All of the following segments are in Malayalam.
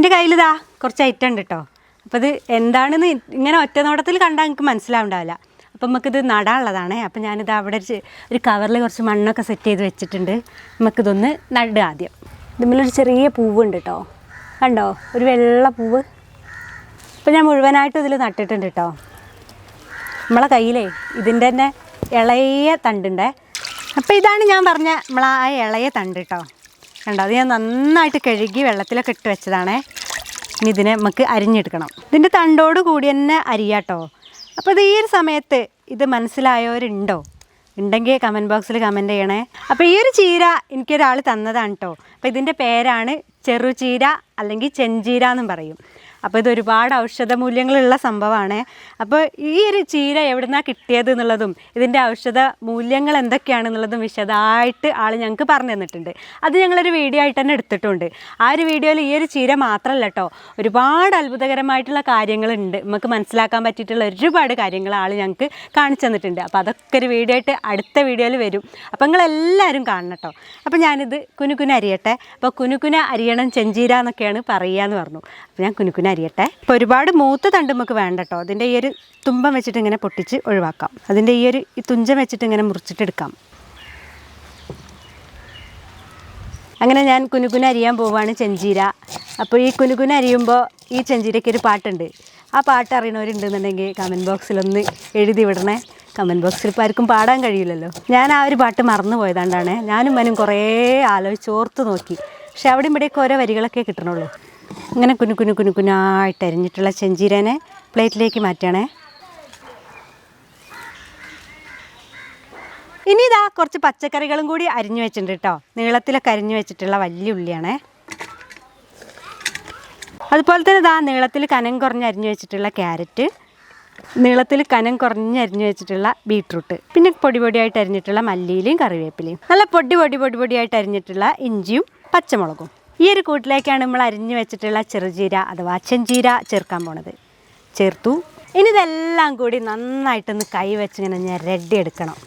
എന്റെ കയ്യിലിതാ കുറച്ച് ഐറ്റം ഉണ്ട് കേട്ടോ അപ്പോൾ ഇത് എന്താണെന്ന് ഇങ്ങനെ ഒറ്റ നോട്ടത്തിൽ കണ്ടാൽ എനിക്ക് മനസ്സിലാവുണ്ടാവില്ല. അപ്പം നമുക്കിത് നടാനുള്ളതാണ്. അപ്പം ഞാനിത് അവിടെ ഒരു കവറിൽ കുറച്ച് മണ്ണൊക്കെ സെറ്റ് ചെയ്ത് വെച്ചിട്ടുണ്ട്. നമുക്കിതൊന്ന് നടുക ആദ്യം. ഇതിന്മേലൊരു ചെറിയ പൂവുണ്ട് കേട്ടോ കണ്ടോ? ഒരു വെള്ള പൂവ്. ഇപ്പം ഞാൻ മുഴുവനായിട്ടും ഇതിൽ നട്ടിട്ടുണ്ട് കേട്ടോ നമ്മളെ കയ്യിലേ ഇതിന്റെ തന്നെ ഇളയ തണ്ടുണ്ടേ. അപ്പോൾ ഇതാണ് ഞാൻ പറഞ്ഞ നമ്മളാ ആ ഇളയ തണ്ട് കേട്ടോ കണ്ടോ അത് ഞാൻ നന്നായിട്ട് കഴുകി വെള്ളത്തിലൊക്കെ ഇട്ട് വെച്ചതാണേ. ഇനി ഇതിനെ നമുക്ക് അരിഞ്ഞെടുക്കണം. ഇതിന്റെ തണ്ടോട് കൂടി തന്നെ അരിയാട്ടോ. അപ്പോൾ ഇത് ഈ ഒരു സമയത്ത് ഇത് മനസ്സിലായവരുണ്ടോ? ഉണ്ടെങ്കിൽ കമന്റ് ബോക്സിൽ കമന്റ് ചെയ്യണേ. അപ്പോൾ ഈ ഒരു ചീര എനിക്കൊരാൾ തന്നതാണ് കേട്ടോ അപ്പോൾ ഇതിന്റെ പേരാണ് ചെറുചീര അല്ലെങ്കിൽ ചെഞ്ചീര എന്നും പറയും. അപ്പോൾ ഇതൊരുപാട് ഔഷധ മൂല്യങ്ങളുള്ള സംഭവമാണ്. അപ്പോൾ ഈ ഒരു ചീര എവിടുന്നാണ് കിട്ടിയത് എന്നുള്ളതും ഇതിന്റെ ഔഷധ മൂല്യങ്ങൾ എന്തൊക്കെയാണെന്നുള്ളതും വിശദമായിട്ട് ആൾ ഞങ്ങൾക്ക് പറഞ്ഞു തന്നിട്ടുണ്ട്. അത് ഞങ്ങളൊരു വീഡിയോ ആയിട്ട് തന്നെ എടുത്തിട്ടുണ്ട്. ആ ഒരു വീഡിയോയിൽ ഈ ഒരു ചീര മാത്രമല്ല കേട്ടോ ഒരുപാട് അത്ഭുതകരമായിട്ടുള്ള കാര്യങ്ങളുണ്ട്. നമുക്ക് മനസ്സിലാക്കാൻ പറ്റിയിട്ടുള്ള ഒരുപാട് കാര്യങ്ങൾ ആൾ ഞങ്ങൾക്ക് കാണിച്ചു തന്നിട്ടുണ്ട്. അപ്പോൾ അതൊക്കെ ഒരു വീഡിയോ ആയിട്ട് അടുത്ത വീഡിയോയിൽ വരും. അപ്പോൾ നിങ്ങളെല്ലാവരും കാണണം കേട്ടോ അപ്പോൾ ഞാനിത് കുനുകുന അരിയട്ടെ. അപ്പോൾ കുനുകുന അരിയണം ചെഞ്ചീര എന്നൊക്കെയാണ് പറയുക എന്ന് പറഞ്ഞു. അപ്പോൾ ഞാൻ കുനുകുന അരിയട്ടെ. അപ്പോൾ ഒരുപാട് മൂത്ത തണ്ട് നമുക്ക് വേണ്ട അതിന്റെ ഈ ഒരു തുമ്പം വെച്ചിട്ട് ഇങ്ങനെ പൊട്ടിച്ച് ഒഴിവാക്കാം. അതിന്റെ ഈ ഒരു ഈ തുഞ്ചം വെച്ചിട്ട് ഇങ്ങനെ മുറിച്ചിട്ടെടുക്കാം അങ്ങനെ ഞാൻ കുനുകുന അരിയാൻ പോവാണ് ചെഞ്ചീര. അപ്പോൾ ഈ കുനുകുന അരിയുമ്പോൾ ഈ ചെഞ്ചീരയ്ക്ക് ഒരു പാട്ടുണ്ട്. ആ പാട്ട് അറിയണവരുണ്ടെന്നുണ്ടെങ്കിൽ കമന്റ് ബോക്സിലൊന്ന് എഴുതി വിടണേ. കമന്റ് ബോക്സിൽ ഇപ്പോൾ ആർക്കും പാടാൻ കഴിയില്ലല്ലോ. ഞാൻ ആ ഒരു പാട്ട് മറന്നു പോയതാണ്ടാണ്. ഞാനും മനും കുറേ ആലോചിച്ച് ഓർത്ത് നോക്കി. പക്ഷെ അവിടെ ഇവിടെയൊക്കെ ഓരോ വരികളൊക്കെ കിട്ടണുള്ളൂ. ഇങ്ങനെ കുനു കുനു കുനു കുനായിട്ട് അരിഞ്ഞിട്ടുള്ള ചെഞ്ചീരനെ പ്ലേറ്റിലേക്ക് മാറ്റണേ ഇനി ഇതാ കുറച്ച് പച്ചക്കറികളും കൂടി അരിഞ്ഞു വെച്ചിട്ടുണ്ട് കേട്ടോ. നീളത്തിലൊക്കെ അരിഞ്ഞു വെച്ചിട്ടുള്ള വലിയ ഉള്ളിയാണേ. അതുപോലെ തന്നെ ഇതാ നീളത്തിൽ കനം കുറഞ്ഞ് അരിഞ്ഞു വെച്ചിട്ടുള്ള ക്യാരറ്റ് നീളത്തിൽ കനം കുറഞ്ഞ് അരിഞ്ഞു വെച്ചിട്ടുള്ള ബീട്രൂട്ട് പിന്നെ പൊടി പൊടിയായിട്ട് അരിഞ്ഞിട്ടുള്ള മല്ലിയിലയും കറിവേപ്പിലയും. നല്ല പൊടി പൊടി പൊടി പൊടിയായിട്ട് അരിഞ്ഞിട്ടുള്ള ഇഞ്ചിയും പച്ചമുളകും. ഈ ഒരു കൂട്ടിലേക്കാണ് നമ്മൾ അരിഞ്ഞു വെച്ചിട്ടുള്ള ചെറുചീര അഥവാ ചെഞ്ചീര ചേർക്കാൻ പോണത്. ചേർത്തു. ഇനി ഇതെല്ലാം കൂടി നന്നായിട്ടൊന്ന് കൈ വെച്ചിങ്ങനെ റെഡി എടുക്കണം.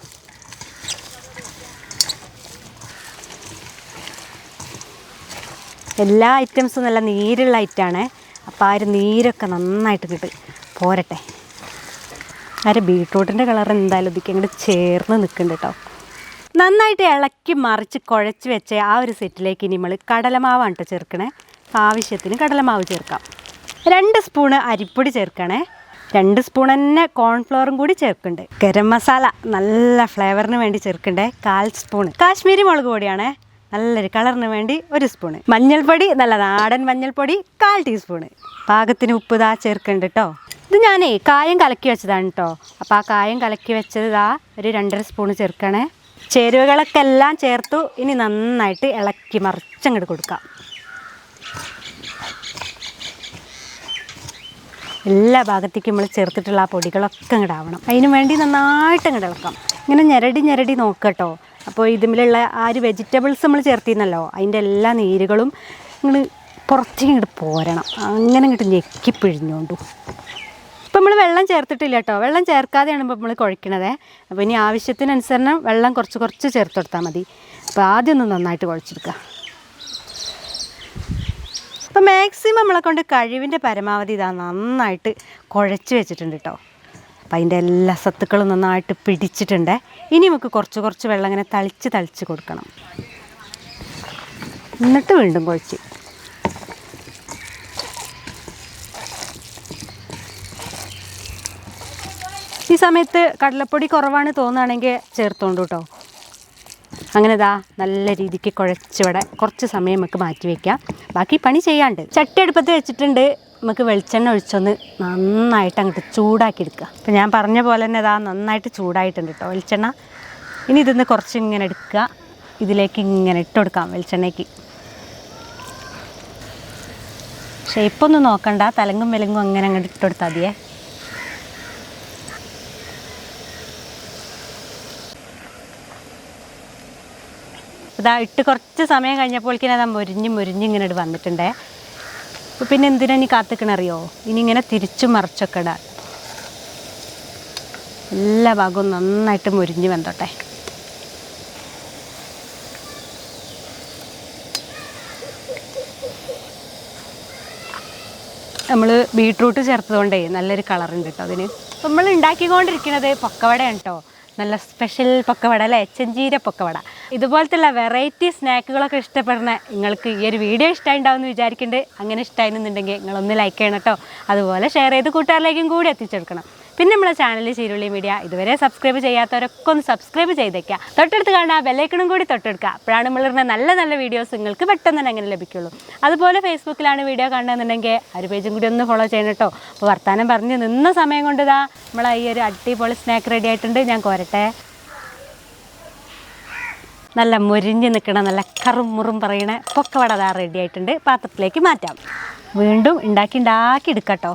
എല്ലാ ഐറ്റംസും നല്ല നീരുള്ള ഐറ്റാണ്. അപ്പോൾ ആ ഒരു നീരൊക്കെ നന്നായിട്ട് കിട്ടും. പോരട്ടെ. ആ ഒരു ബീട്രൂട്ടിന്റെ കളർ എന്തായാലും ഇതിക്ക് അങ്ങോട്ട് ചേർന്ന് നിൽക്കുന്നുണ്ട് കേട്ടോ. നന്നായിട്ട് ഇളക്കി മറിച്ച് കുഴച്ച് വെച്ച ആ ഒരു സെറ്റിലേക്ക് ഇനി നമ്മൾ കടലമാവാണ് കേട്ടോ ചേർക്കണേ. ആവശ്യത്തിന് കടലമാവ് ചേർക്കാം. രണ്ട് സ്പൂണ് അരിപ്പൊടി ചേർക്കണേ. രണ്ട് സ്പൂൺ തന്നെ കോൺഫ്ലവറും കൂടി ചേർക്കുന്നുണ്ട് ഗരം മസാല നല്ല ഫ്ലേവറിന് വേണ്ടി ചേർക്കണ്ടേ? കാൽ സ്പൂൺ കാശ്മീരി മുളക് പൊടിയാണേ നല്ലൊരു കളറിന് വേണ്ടി ഒരു സ്പൂണ്. മഞ്ഞൾപ്പൊടി നല്ല നാടൻ മഞ്ഞൾപ്പൊടി കാൽ ടീസ്പൂണ്. പാകത്തിന് ഉപ്പ് ഇതാ ചേർക്കുന്നുണ്ട് കേട്ടോ ഇത് ഞാനേ കായം കലക്കി വെച്ചതാണ് കേട്ടോ അപ്പോൾ ആ കായം കലക്കി വെച്ചത് ഇതാ ഒരു രണ്ടര സ്പൂണ് ചേർക്കണേ. ചേരുവകളൊക്കെ എല്ലാം ചേർത്തു. ഇനി നന്നായിട്ട് ഇളക്കി മറിച്ചങ്ങോട്ട് കൊടുക്കാം. എല്ലാ ഭാഗത്തേക്കും നമ്മൾ ചേർത്തിട്ടുള്ള ആ പൊടികളൊക്കെ അങ്ങോട്ട് ആവണം. അതിന് വേണ്ടി നന്നായിട്ട് അങ്ങോട്ട് ഇളക്കാം. ഇങ്ങനെ ഞെരടി ഞെരടി നോക്കട്ടോ. അപ്പോൾ ഇതിലുള്ള ആ ഒരു വെജിറ്റബിൾസ് നമ്മൾ ചേർത്തിരുന്നല്ലോ അതിന്റെ എല്ലാ നീരുകളും ഇങ്ങോട്ട് പുറത്തേക്ക് ഇങ്ങോട്ട് പോരണം. അങ്ങനെ ഇങ്ങോട്ട് ഞെക്കി പിഴിഞ്ഞോണ്ടു. ഇപ്പം നമ്മൾ വെള്ളം ചേർത്തിട്ടില്ല കേട്ടോ. വെള്ളം ചേർക്കാതെയാണ് ഇപ്പോൾ നമ്മൾ കുഴക്കണത്. അപ്പോൾ ഇനി ആവശ്യത്തിനനുസരണം വെള്ളം കുറച്ച് കുറച്ച് ചേർത്ത് കൊടുത്താൽ മതി. അപ്പോൾ ആദ്യം ഒന്ന് നന്നായിട്ട് കുഴച്ചെടുക്കുക അപ്പോൾ മാക്സിമം നമ്മളെ കൊണ്ട് കഴിവിന്റെ പരമാവധി ഇതാ നന്നായിട്ട് കുഴച്ച് വെച്ചിട്ടുണ്ട് കേട്ടോ. അപ്പോൾ അതിന്റെ എല്ലാ സത്തുക്കളും നന്നായിട്ട് പിടിച്ചിട്ടുണ്ട്. ഇനി നമുക്ക് കുറച്ച് കുറച്ച് വെള്ളം ഇങ്ങനെ തളിച്ച് തളിച്ച് കൊടുക്കണം. എന്നിട്ട് വീണ്ടും കുഴച്ച്. ഈ സമയത്ത് കടലപ്പൊടി കുറവാണ് തോന്നുകയാണെങ്കിൽ ചേർത്തോണ്ട് കേട്ടോ. അങ്ങനെ ഇതാ നല്ല രീതിക്ക് കുഴച്ചിവിടെ കുറച്ച് സമയം നമുക്ക് മാറ്റി വയ്ക്കാം ബാക്കി പണി ചെയ്യാണ്ട്. ചട്ടി വെച്ചിട്ടുണ്ട്. നമുക്ക് വെളിച്ചെണ്ണ ഒഴിച്ചൊന്ന് നന്നായിട്ട് അങ്ങോട്ട് ചൂടാക്കി എടുക്കുക അപ്പം ഞാൻ പറഞ്ഞ പോലെ തന്നെ ഇതാ നന്നായിട്ട് ചൂടായിട്ടുണ്ട് കേട്ടോ വെളിച്ചെണ്ണ. ഇനി ഇതിന്ന് കുറച്ച് ഇങ്ങനെ എടുക്കുക. ഇതിലേക്ക് ഇങ്ങനെ ഇട്ട് കൊടുക്കാം വെളിച്ചെണ്ണയ്ക്ക്. ഷേപ്പൊന്നും നോക്കണ്ട. തലങ്ങും വിലങ്ങും അങ്ങനെ അങ്ങോട്ട് ഇട്ട് കൊടുത്താൽ മതിയേ. ഇതാ ഇട്ട് കുറച്ച് സമയം കഴിഞ്ഞപ്പോഴേക്കും അതാ മുരിഞ്ഞ് മുരിഞ്ഞ് ഇങ്ങനെ ഇട്ട് വന്നിട്ടുണ്ടേ. പിന്നെ എന്തിനാ ഇനി കാത്തിക്കണറിയോ? ഇനി ഇങ്ങനെ തിരിച്ചു മറിച്ചൊക്കെ ഇടാം എല്ലാ ഭാഗവും നന്നായിട്ട് മുരിഞ്ഞ് വന്നോട്ടെ നമ്മൾ ബീട്രൂട്ട് ചേർത്തതുകൊണ്ടേ നല്ലൊരു കളറുണ്ട് കേട്ടോ അതിന്. നമ്മൾ ഉണ്ടാക്കിക്കൊണ്ടിരിക്കുന്നത് പക്കവടയാണ് കേട്ടോ. നല്ല സ്പെഷ്യൽ പൊക്കവട അല്ലേ? ചെഞ്ചീര പൊക്കവട. ഇതുപോലത്തുള്ള വെറൈറ്റി സ്നാക്കുകളൊക്കെ ഇഷ്ടപ്പെടുന്ന നിങ്ങൾക്ക് ഈ ഒരു വീഡിയോ ഇഷ്ടമുണ്ടാവുമെന്ന് വിചാരിക്കുന്നുണ്ട് അങ്ങനെ ഇഷ്ടമായിരുന്നുണ്ടെങ്കിൽ നിങ്ങളൊന്ന് ലൈക്ക് ചെയ്യണം കേട്ടോ അതുപോലെ ഷെയർ ചെയ്ത് കൂട്ടുകാരിലേക്കും കൂടി എത്തിച്ചെടുക്കണം. പിന്നെ നമ്മളെ ചാനൽ ചീരുള്ളി മീഡിയ ഇതുവരെ സബ്സ്ക്രൈബ് ചെയ്യാത്തവരൊക്കെ ഒന്ന് സബ്സ്ക്രൈബ് ചെയ്തേക്കുക തൊട്ടടുത്ത് കാണുക ബെല്ലൈക്കണും കൂടി തൊട്ടെടുക്കുക അപ്പോഴാണ് നമ്മളിരുന്ന നല്ല നല്ല വീഡിയോസ് നിങ്ങൾക്ക് പെട്ടെന്ന് തന്നെ അങ്ങനെ ലഭിക്കുള്ളൂ. അതുപോലെ ഫേസ്ബുക്കിലാണ് വീഡിയോ കാണുന്നുണ്ടെങ്കിൽ ഒരു പേജും കൂടി ഒന്ന് ഫോളോ ചെയ്യണം കേട്ടോ അപ്പോൾ വർത്താനം പറഞ്ഞ് നിന്ന സമയം കൊണ്ട് ഇതാ നമ്മളെ ഈ ഒരു അടിപൊളി സ്നാക്ക് റെഡി ആയിട്ടുണ്ട്. ഞാൻ കോരട്ടെ. നല്ല മുരിഞ്ഞ് നിൽക്കണ നല്ല കറും മുറും പറയണ പൊക്കവട റെഡി ആയിട്ടുണ്ട്. പാത്രത്തിലേക്ക് മാറ്റാം. വീണ്ടും ഉണ്ടാക്കി ഉണ്ടാക്കി എടുക്കട്ടോ.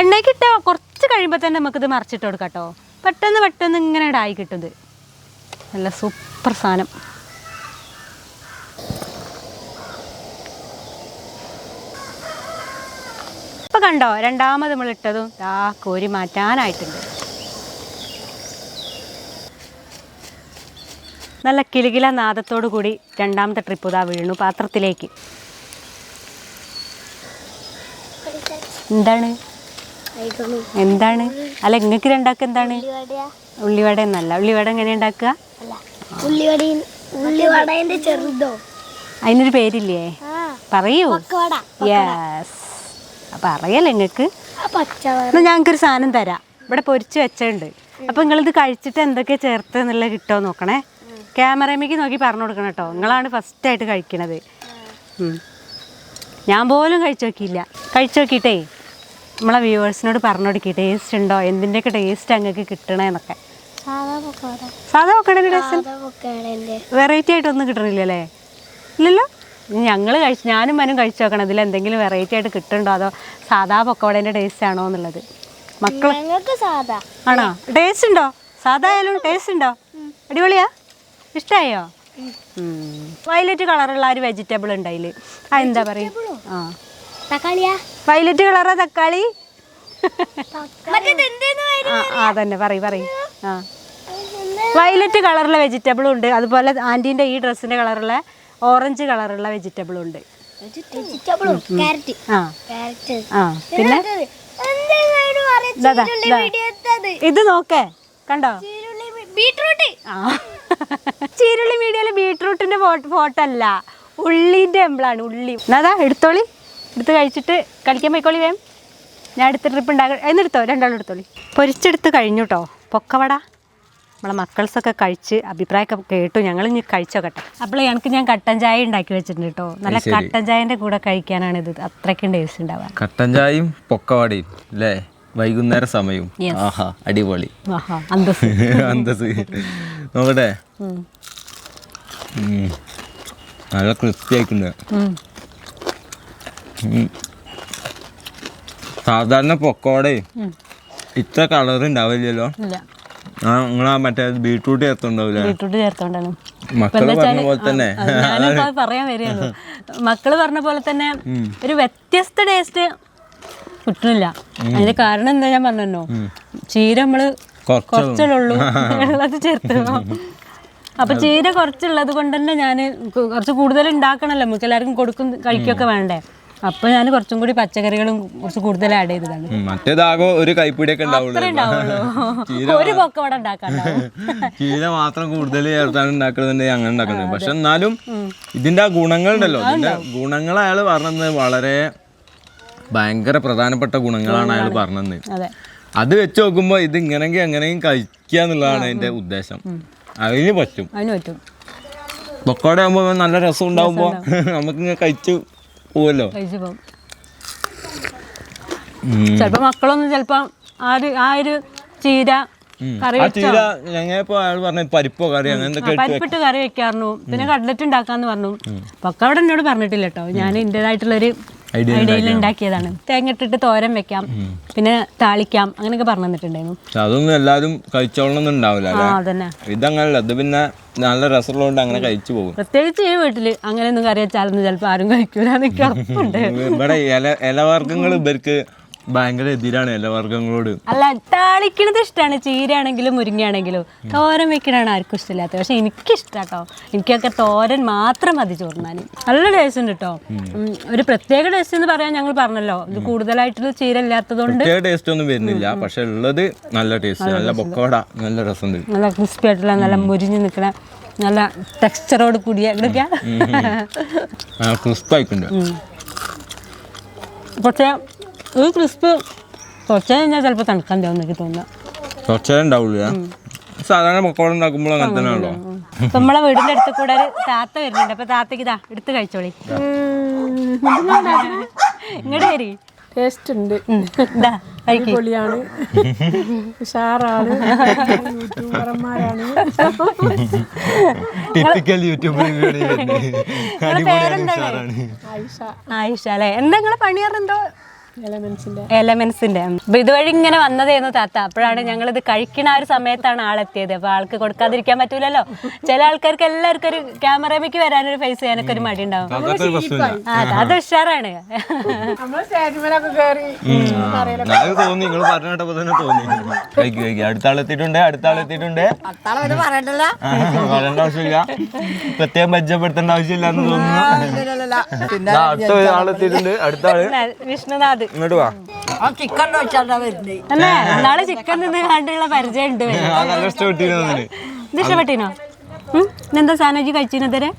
എണ്ണയ്ക്കിട്ട കുറച്ച് കഴിയുമ്പോൾ തന്നെ നമുക്കിത് മറിച്ചിട്ട് കൊടുക്കാം കേട്ടോ പെട്ടെന്ന് പെട്ടെന്ന് ഇങ്ങനെ ഇടായി കിട്ടും ഇത്. നല്ല സൂപ്പർ സാധനം. ഇപ്പം കണ്ടോ രണ്ടാമത് നമ്മൾ ഇട്ടതും ആ കോരി മാറ്റാനായിട്ടുണ്ട്. നല്ല കിലുകില നാദത്തോടു കൂടി രണ്ടാമത്തെ ട്രിപ്പ് ഇതാ വീണു പാത്രത്തിലേക്ക്. എന്താണ്? എന്താണ്? അല്ല നിങ്ങൾക്ക് രണ്ടാക്ക എന്താണ്? ഉള്ളിവട എന്നല്ല. ഉള്ളിവട എങ്ങനെ ഉണ്ടാക്കുക? അതിനൊരു പേരില്ലേ? പറയൂ. യെസ് പറയല്ലേ നിങ്ങൾക്ക് എന്നാൽ ഞങ്ങൾക്കൊരു സാധനം തരാം. ഇവിടെ പൊരിച്ച് വെച്ചുണ്ട്. അപ്പോൾ നിങ്ങളിത് കഴിച്ചിട്ട് എന്തൊക്കെ ചേർത്ത് എന്നുള്ളത് കിട്ടുമോ നോക്കണേ. ക്യാമറമേക്ക് നോക്കി പറഞ്ഞു കൊടുക്കണം കേട്ടോ. നിങ്ങളാണ് ഫസ്റ്റായിട്ട് കഴിക്കണത്. ഞാൻ പോലും കഴിച്ചു നോക്കിയില്ല. കഴിച്ചു നോക്കിയിട്ടേ. നമ്മളെ വ്യൂവേഴ്സിനോട് പറഞ്ഞു കൊടുക്കി ടേസ്റ്റ് ഉണ്ടോ? എന്തിന്റെയൊക്കെ ടേസ്റ്റ് അങ്ങക്ക് കിട്ടണേന്നൊക്കെ. സാധാ പൊക്കടയുടെ ടേസ്റ്റ് വെറൈറ്റി ആയിട്ടൊന്നും കിട്ടണില്ലല്ലേ? ഇല്ലല്ലോ? ഞങ്ങൾ കഴിച്ച് ഞാനും മനും കഴിച്ചു നോക്കണം ഇതിൽ എന്തെങ്കിലും വെറൈറ്റി ആയിട്ട് കിട്ടുന്നുണ്ടോ? അതോ സാധാ പൊക്കവടേന്റെ ടേസ്റ്റ് ആണോ എന്നുള്ളത്? മക്കൾ ആണോ? ടേസ്റ്റ് ഉണ്ടോ? സാധാ ആയാലും ടേസ്റ്റ് ഉണ്ടോ? അടിപൊളിയാ? ഇഷ്ടമായോ വയലറ്റ് കളറുള്ള ഒരു വെജിറ്റബിൾ ഉണ്ടായില്ലേ ആ എന്താ പറയുക ആ. തക്കാളിയാ? വയലറ്റ് കളറ തക്കാളി? ആ തന്നെ പറയും പറയും. ആ. വയലറ്റ് കളറുള്ള വെജിറ്റബിളും ഉണ്ട്. അതുപോലെ ആന്റീന്റെ ഈ ഡ്രസ്സിന്റെ കളറുള്ള ഓറഞ്ച് കളറുള്ള വെജിറ്റബിളും ഉണ്ട്. ആ. ആ പിന്നെ. ഇത് നോക്കേ. കണ്ടോ? ബീട്രൂട്ട് ആ. ചീരുള്ളി മീഡിയയിലെ ബീട്രൂട്ടിന്റെ ഫോട്ടോ അല്ല. ഉള്ളിന്റെ എംബ്ലാണ് ഉള്ളി. എന്നാ എടുത്തോളി. എടുത്ത് കഴിച്ചിട്ട് കളിക്കാൻ പോയിക്കോളി വേം. ഞാൻ അടുത്ത ട്രിപ്പ് ഉണ്ടാക എന്നെടുത്തോ രണ്ടാളും എടുത്തോളി. പൊരിച്ചെടുത്ത് കഴിഞ്ഞു കേട്ടോ പൊക്കവട. നമ്മളെ മക്കൾസൊക്കെ കഴിച്ച് അഭിപ്രായമൊക്കെ കേട്ടു. ഞങ്ങൾ ഇനി കഴിച്ചോക്കട്ടെ അപ്പോൾ എനിക്ക് ഞാൻ കട്ടൻ ചായ ഉണ്ടാക്കി വെച്ചിട്ടുണ്ട് കേട്ടോ നല്ല കട്ടൻ ചായന്റെ കൂടെ കഴിക്കാനാണ് ഇത്. അത്രയ്ക്കും ടേസ്റ്റ് ഉണ്ടാവുക. കട്ടൻ ചായയും പൊക്കവടയും അല്ലേ വൈകുന്നേര സമയവും. ആഹാ അടിപൊളി. അന്തസ്. അന്തസ്. നോക്കട്ടെ. നല്ല ക്രിസ്പി. ഉം. സാധാരണ പൊക്കോടെ ഇത്ര കളർ ഉണ്ടാവില്ലല്ലോ. നിങ്ങളാ മറ്റേ ബീട്രൂട്ട് ചേർത്തുണ്ടാവില്ല? ബീട്രൂട്ട് ചേർത്തോണ്ടാണ്. മക്കൾ പറഞ്ഞ പോലെ തന്നെ. പറയാൻ വരികയാണ് മക്കൾ പറഞ്ഞ പോലെ തന്നെ ഒരു വ്യത്യസ്ത ടേസ്റ്റ് കിട്ടുന്നില്ല അതിന്റെ കാരണം എന്താ ഞാൻ പറഞ്ഞോ ചീര നമ്മൾ കുറച്ച് കുറച്ചുള്ളൂ. ഉള്ളത് ചേർത്ത് അപ്പൊ ചീര കുറച്ചുള്ളത് കൊണ്ട് തന്നെ ഞാൻ കുറച്ച് കൂടുതൽ ഉണ്ടാക്കണല്ലോ. നമുക്ക് എല്ലാവർക്കും കൊടുക്കും കഴിക്കൊക്കെ വേണ്ടേ? അപ്പൊ ഞാൻ കുറച്ചും കൂടി പച്ചക്കറികളും കുറച്ച് കൂടുതൽ ആഡ് ചെയ്തതാണ്. മറ്റേതാകോ ഒരു കൈപ്പിടിയൊക്കെ ഒരു പൊക്കവട ചീര മാത്രം കൂടുതൽ ചേർത്താണ് ഉണ്ടാക്കുന്നുണ്ടെങ്കിൽ അങ്ങനെ ഉണ്ടാക്കുന്നത്. പക്ഷെ എന്നാലും ഇതിന്റെ ആ ഗുണങ്ങളുണ്ടല്ലോ. ഇതിന്റെ ഗുണങ്ങൾ അയാൾ പറഞ്ഞത് വളരെ ഭയങ്കര പ്രധാനപ്പെട്ട ഗുണങ്ങളാണ് അയാൾ പറഞ്ഞത്. അതെ. വെച്ച് നോക്കുമ്പോൾ ഇത് ഇങ്ങനെങ്കിൽ എങ്ങനെയും കഴിക്കുക എന്നുള്ളതാണ് അതിന്റെ ഉദ്ദേശം. അതിന് പറ്റും. അതിന് പറ്റും. പൊക്കോടെ ആകുമ്പോൾ നല്ല രസം ഉണ്ടാകുമ്പോൾ നമുക്ക് ഇങ്ങനെ കഴിച്ചു പോവല്ലോ കഴിച്ചു പോകും ചിലപ്പോ മക്കളൊന്നും ചിലപ്പോ ആ ഒരു ആ ഒരു ചീര കറി ആ ചീര ഞങ്ങളിപ്പോ അയാൾ പറഞ്ഞ പരിപ്പോ കറി അങ്ങനെ എന്തൊക്കെ ഇട്ട് പരിപ്പിട്ട് കറി വെക്കാറുന്നു പിന്നെ കട്ലറ്റ് ഉണ്ടാക്കാന്ന് പറഞ്ഞു. പൊക്കെ അവിടെ എന്നോട് പറഞ്ഞിട്ടില്ല കേട്ടോ ഞാൻ എന്റെതായിട്ടുള്ളൊരു ഐഡിയയിൽ ഉണ്ടാക്കിയതാണ്. തേങ്ങ ഇട്ടിട്ട് തോരൻ വെക്കാം. പിന്നെ താളിക്കാം. അങ്ങനെയൊക്കെ പറഞ്ഞു തന്നിട്ടുണ്ടായിരുന്നു അതൊന്നും എല്ലാവരും കഴിച്ചോളണം ഉണ്ടാവില്ല ഇതങ്ങനല്ല ഇത് പിന്നെ നല്ല രസമുള്ളതുകൊണ്ട് അങ്ങനെ കഴിച്ചു പോകും. പ്രത്യേകിച്ച് ഈ വീട്ടിൽ അങ്ങനെയൊന്നും കറി വെച്ചാലൊന്നും ചിലപ്പോൾ ആരും കഴിക്കൂല ഇവിടെ ഇല ഇലവർഗങ്ങൾ ഇവർക്ക് ഭയങ്കര എതിരാണ് എല്ലാ വർഗങ്ങളോട് അല്ല താളിക്കണത് ഇഷ്ടമാണ് ചീരയാണെങ്കിലും മുരിങ്ങയാണെങ്കിലും. തോരൻ വെക്കണാണ് ആർക്കും ഇഷ്ടമില്ലാത്തത് പക്ഷെ എനിക്കിഷ്ടാട്ടോ. എനിക്കൊക്കെ തോരൻ മാത്രം മതി ചോർന്നാൽ നല്ല ടേസ്റ്റ് ഉണ്ട് കേട്ടോ ഒരു പ്രത്യേക ടേസ്റ്റ് എന്ന് പറയാൻ ഞങ്ങൾ പറഞ്ഞല്ലോ. ഇത് കൂടുതലായിട്ടുള്ള ചീര ഇല്ലാത്തതുകൊണ്ട് പ്രത്യേക ടേസ്റ്റ് ഒന്നും വരുന്നില്ല. പക്ഷെ ഉള്ളത് നല്ല ടേസ്റ്റ് നല്ല പൊക്കോട നല്ല രസമുണ്ട്. നല്ല ക്രിസ്പി ആയിട്ടുള്ള നല്ല മുരിഞ്ഞ് നിൽക്കണ നല്ല ടെക്സ്ചറോട് കൂടിയ ഇതൊക്കെയാ. ക്രിസ്പായിട്ടുണ്ട് പക്ഷേ ഈ ക്രിസ്പ് കുറച്ച് കഴിഞ്ഞാൽ ചിലപ്പോൾ തണുക്കാൻ തോന്നുന്നു എനിക്ക് തോന്നുന്നു കുറച്ചേ ഉണ്ടാവുള്ളൂ സാധാരണ പൊക്കോട ഉണ്ടാക്കുമ്പോൾ അങ്ങനെ തന്നെയാണല്ലോ. നമ്മളെ വീടിന്റെ അടുത്ത് കൂടെ ഒരു താത്ത വരുന്നുണ്ട്. അപ്പൊ താത്തക്ക് ഇതാ എടുത്ത് കഴിച്ചോളി. ഇങ്ങോട്ട് വരി. ടേസ്റ്റ് ഉണ്ട്. ഇതാ കഴിക്ക്. പൊളിയാണ് ഉഷാറാണ്. യൂട്യൂബർമാരാണ്. Typical YouTube Ayisha. ആയിഷ അല്ലേ? എന്താ നിങ്ങളെ പണി പറഞ്ഞെന്തോ എലമെന്റ്സിന്റെ അപ്പൊ ഇതുവഴി ഇങ്ങനെ വന്നതേന്ന് താത്ത. അപ്പോഴാണ് ഞങ്ങൾ ഇത് കഴിക്കണ ആ ഒരു സമയത്താണ് ആളെത്തിയത്. അപ്പൊ ആൾക്ക് കൊടുക്കാതിരിക്കാൻ പറ്റൂലല്ലോ. ചില ആൾക്കാർക്ക് എല്ലാവർക്കും ഒരു ക്യാമറമേക്ക് വരാനൊരു ഫേസ് ചെയ്യാനൊക്കെ ഒരു മടി ഉണ്ടാവും ആ അത് ഉഷാറാണ്. തോന്നി. നിങ്ങൾ തന്നെ അടുത്ത ആളെത്തിയിട്ടുണ്ട് അടുത്ത ആളെത്തിയിട്ടുണ്ട് പറയേണ്ട ആവശ്യമില്ല. പ്രത്യേകം പരിചയപ്പെടുത്തേണ്ട ആവശ്യമില്ല എന്ന് തോന്നുന്നു അടുത്ത ആളെത്തിയിട്ടുണ്ട് അടുത്ത ആൾ. വിഷ്ണുനാഥ്. ഇങ്ങോട്ട് വാ. അല്ലേ? നാളെ ചിക്കൻ നിന്ന് കണ്ടുള്ള പരിചയം ഉണ്ട് നല്ല ഇഷ്ടപ്പെട്ടിരുന്നു ഇത് ഇഷ്ടപ്പെട്ടിനോ എന്താ സാധനം കഴിച്ചിരുന്നതരെ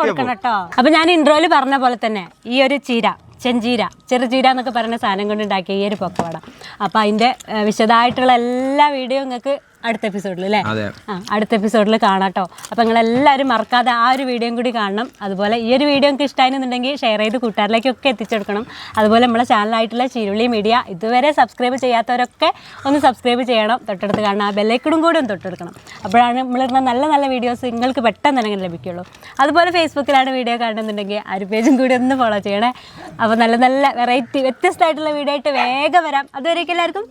കൊടുക്കണം കേട്ടോ. അപ്പൊ ഞാൻ ഇൻട്രോയിൽ പറഞ്ഞ പോലെ തന്നെ ഈ ഒരു ചീര ചെഞ്ചീര ചെറുചീര എന്നൊക്കെ പറയുന്ന സാധനം കൊണ്ട് ഉണ്ടാക്കിയ ഈ ഒരു പൊക്കവട അപ്പൊ അതിന്റെ വിശദമായിട്ടുള്ള എല്ലാ വീഡിയോ നിങ്ങൾക്ക് അടുത്ത എപ്പിസോഡിൽ അല്ലേ ആ അടുത്ത എപ്പിസോഡിൽ കാണാട്ടോ. അപ്പോൾ നിങ്ങൾ എല്ലാവരും മറക്കാതെ ആ ഒരു വീഡിയോയും കൂടി കാണണം. അതുപോലെ ഈ ഒരു വീഡിയോ നിങ്ങൾക്ക് ഇഷ്ടമായിരുന്നുണ്ടെങ്കിൽ ഷെയർ ചെയ്ത് കൂട്ടുകാരിലേക്കൊക്കെ എത്തിച്ചെടുക്കണം. അതുപോലെ നമ്മളെ ചാനലായിട്ടുള്ള ചിരുളി മീഡിയ ഇതുവരെ സബ്സ്ക്രൈബ് ചെയ്യാത്തവരൊക്കെ ഒന്ന് സബ്സ്ക്രൈബ് ചെയ്യണം. തൊട്ടടുത്ത് കാണണം ആ ബെല്ലൈക്കണും കൂടി ഒന്ന് തൊട്ടെടുക്കണം. അപ്പോഴാണ് നമ്മളിടുന്ന നല്ല നല്ല വീഡിയോസ് നിങ്ങൾക്ക് പെട്ടെന്ന് തന്നെ ലഭിക്കുള്ളൂ. അതുപോലെ ഫേസ്ബുക്കിലാണ് വീഡിയോ കാണുന്നുണ്ടെങ്കിൽ ആ ഒരു പേജും കൂടി ഒന്ന് ഫോളോ ചെയ്യണേ. അപ്പോൾ നല്ല നല്ല വെറൈറ്റി വ്യത്യസ്തമായിട്ടുള്ള വീഡിയോ ആയിട്ട് വേഗം വരാം. അതുവരേക്കും എല്ലാവർക്കും